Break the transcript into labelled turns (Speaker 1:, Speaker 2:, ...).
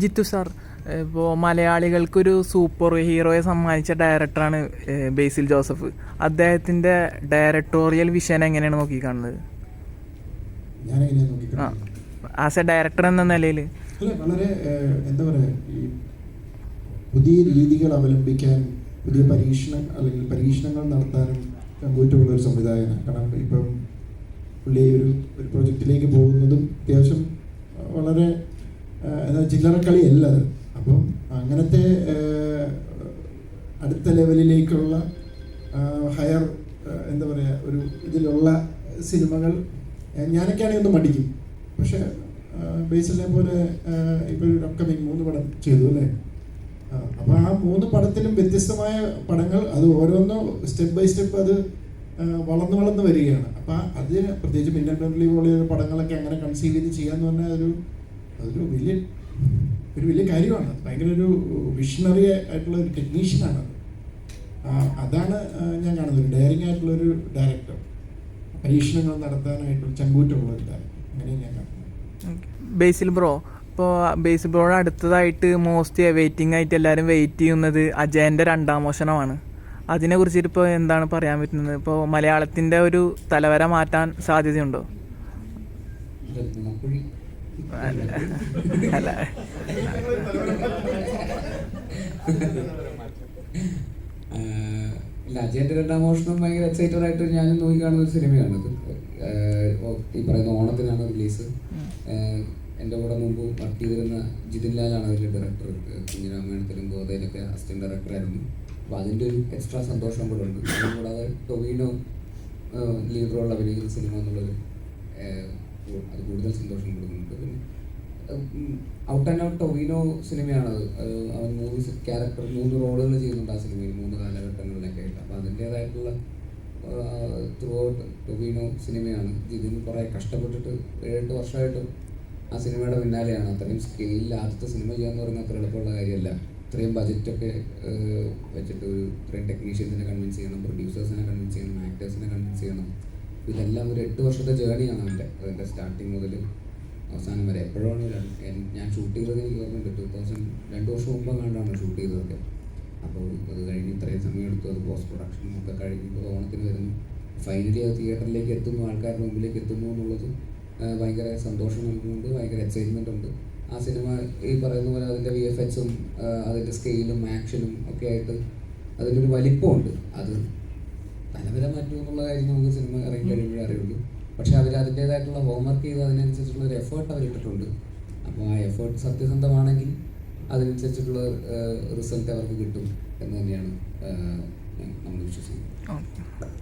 Speaker 1: Jithu sir ഇപ്പോൾ മലയാളികൾക്കൊരു super ഹീറോയെ സമ്മാനിച്ച ഡയറക്ടറാണ് ബേസിൽ ജോസഫ്. അദ്ദേഹത്തിന്റെ ഡയറക്ടോറിയൽ വിഷൻ എങ്ങനെയാണ് നോക്കിക്കാണുന്നത്? ആ ആസ് എ ഡയറക്ടർ എന്ന നിലയിൽ
Speaker 2: വളരെ എന്താ പറയുക ഈ പുതിയ രീതികൾ അവലംബിക്കാൻ പുതിയ പരീക്ഷണം അല്ലെങ്കിൽ പരീക്ഷണങ്ങൾ നടത്താനും കങ്കൂറ്റുള്ള ഒരു സംവിധായകനാണ്. കാരണം ഇപ്പം പുള്ളി ഒരു ഒരു പ്രൊജക്റ്റിലേക്ക് പോകുന്നതും അത്യാവശ്യം വളരെ ചില്ലറ കളിയല്ല അത് അപ്പം അങ്ങനത്തെ അടുത്ത ലെവലിലേക്കുള്ള ഹയർ എന്താ പറയുക ഒരു ഇതിലുള്ള സിനിമകൾ ഞാനൊക്കെ ഞാനൊക്കെയാണെങ്കിൽ ഒന്ന് മടിക്കും. പക്ഷേ ബേസിലെ പോലെ ഇപ്പോൾ ഒരു അപ്കമിങ് മൂന്ന് പടം ചെയ്തു അല്ലേ? അപ്പോൾ ആ മൂന്ന് പടത്തിലും വ്യത്യസ്തമായ പടങ്ങൾ അത് ഓരോന്നും സ്റ്റെപ്പ് ബൈ സ്റ്റെപ്പ് അത് വളർന്നു വളർന്ന് വരികയാണ്. അപ്പോൾ അതിന് പ്രത്യേകിച്ച് മിന്നൽ പോലെയുള്ള പടങ്ങളൊക്കെ അങ്ങനെ കൺസീവ് ചെയ്ത് ചെയ്യാന്ന് പറഞ്ഞാൽ അതൊരു അതൊരു വലിയ ഒരു വലിയ കാര്യമാണ്. ഭയങ്കര ഒരു വിഷണറി ആയിട്ടുള്ള ഒരു ടെക്നീഷ്യനാണ് അത്. അതാണ് ഞാൻ കാണുന്നത്. ഒരു ഡയറിങ് ആയിട്ടുള്ള ഒരു ഡയറക്ടർ പരീക്ഷണങ്ങൾ നടത്താനായിട്ടുള്ള ചങ്കൂറ്റമുള്ള ഒരു ഡയറക്ടർ അങ്ങനെയാണ് ഞാൻ കാണുന്നത്.
Speaker 1: ബേസിൽ ബ്രോ ഇപ്പോൾ ബേസിൽ ബ്രോയുടെ അടുത്തതായിട്ട് മോസ്റ്റ് വെയിറ്റിംഗ് ആയിട്ട് എല്ലാവരും വെയിറ്റ് ചെയ്യുന്നത് അജയന്റെ രണ്ടാം മോഷണമാണ്. അതിനെ കുറിച്ചിട്ട് ഇപ്പോൾ എന്താണ് പറയാൻ പറ്റുന്നത്? ഇപ്പോൾ മലയാളത്തിന്റെ ഒരു തലവര മാറ്റാൻ സാധ്യതയുണ്ടോ? അല്ല.
Speaker 3: ഇല്ല അജയന്റെ രണ്ടാം മോഷണം ഭയങ്കര എക്സൈറ്റഡ് ആയിട്ട് ഞാനും നോക്കി കാണുന്ന ഒരു സിനിമയാണ് ഇത്. ആഹ് ഓ- ഈ പറയുന്ന ഓണത്തിനാണ് റിലീസ് എന്റെ കൂടെ മുമ്പ് വർക്ക് ചെയ്തിരുന്ന ജിതിൻ ലാലാണ് അതിന്റെ ഡയറക്ടർ കുഞ്ഞിരാമായണത്തിലും ഗോതയിലൊക്കെ അസിസ്റ്റന്റ് ഡയറക്ടറായിരുന്നു അപ്പോൾ അതിന്റെ ഒരു എക്സ്ട്രാ സന്തോഷം കൂടെ ഉണ്ട്. അതുകൂടാതെ ടൊവിനോ ലീഡറുള്ള അഭിനയിക്കുന്ന സിനിമ എന്നുള്ളൊരു അത് കൂടുതൽ സന്തോഷം കൊടുക്കുന്നുണ്ട് പിന്നെ ഔട്ട് ആൻഡ് ഔട്ട് ടൊവിനോ സിനിമയാണ്? അത്. അവൻ മൂന്ന് ക്യാരക്ടർ മൂന്ന് റോളുകൾ ചെയ്യുന്നുണ്ട് ആ സിനിമയിൽ മൂന്ന് കാലഘട്ടങ്ങളിലൊക്കെ ആയിട്ട്. അപ്പോൾ അതിന്റേതായിട്ടുള്ള ത്രൂ ഔട്ട് ടൊവിനോ സിനിമയാണ്. ഇതിന് കുറേ കഷ്ടപ്പെട്ടിട്ട് ഏഴെട്ട് വർഷമായിട്ട് ആ സിനിമയുടെ പിന്നാലെയാണ്. അത്രയും സ്കെയിലിൽ ആദ്യത്തെ സിനിമ ചെയ്യാന്ന് പറയുന്നത് അത്ര എളുപ്പമുള്ള കാര്യമല്ല. ഇത്രയും ബജറ്റൊക്കെ വെച്ചിട്ട് ഒരു ഇത്രയും ടെക്നീഷ്യൻസിനെ കൺവിൻസ് ചെയ്യണം പ്രൊഡ്യൂസേഴ്സിനെ കൺവിൻസ് ചെയ്യണം ആക്ടേഴ്സിനെ കൺവിൻസ് ചെയ്യണം. ഇതെല്ലാം ഒരു എട്ട് വർഷത്തെ ജേണിയാണ് അവന്റെ. അതിന്റെ സ്റ്റാർട്ടിങ് മുതൽ അവസാനം വരെ. എപ്പോഴാണ് ഞാൻ ഷൂട്ട് ചെയ്തത് എനിക്ക് ഓർമ്മയുണ്ട്. ടൂ തൗസൻഡ് രണ്ട് വർഷം മുമ്പ് കണ്ടാണ് ഷൂട്ട് ചെയ്തതൊക്കെ. അപ്പോൾ അത് കഴിഞ്ഞ് ഇത്രയും സമയം എടുത്തു. അത് പോസ്റ്റ് പ്രൊഡക്ഷനും ഒക്കെ കഴിഞ്ഞ് ഓണത്തിന് വരുന്നു. ഫൈനലി അത് തിയേറ്ററിലേക്ക് എത്തുന്നു. ആൾക്കാരുടെ മുമ്പിലേക്ക് എത്തുന്നു എന്നുള്ളത് ഭയങ്കര സന്തോഷം നൽകുന്നുണ്ട്. ഭയങ്കര എക്സൈറ്റ്മെന്റ് ഉണ്ട്. ആ സിനിമ ഈ പറയുന്ന പോലെ അതിന്റെ വി എഫ് എക്സും അതിന്റെ സ്കെയിലും ആക്ഷനും ഒക്കെ ആയിട്ട് അതിനൊരു വലിപ്പമുണ്ട്. അത് എന്നുള്ള കാര്യം നമുക്ക് സിനിമ ഇറങ്ങി കഴിയുമ്പോഴേ അറിയുള്ളൂ. പക്ഷെ അവർ അതിന്റേതായിട്ടുള്ള ഹോംവർക്ക് ചെയ്ത് അതിനനുസരിച്ചുള്ള ഒരു എഫേർട്ട് അവർ ഇട്ടിട്ടുണ്ട്. അപ്പോൾ ആ എഫേർട്ട് സത്യസന്ധമാണെങ്കിൽ അതിനനുസരിച്ചിട്ടുള്ള റിസൾട്ട് അവർക്ക് കിട്ടും എന്ന് തന്നെയാണ് നമ്മൾ വിശ്വസിക്കുന്നത്.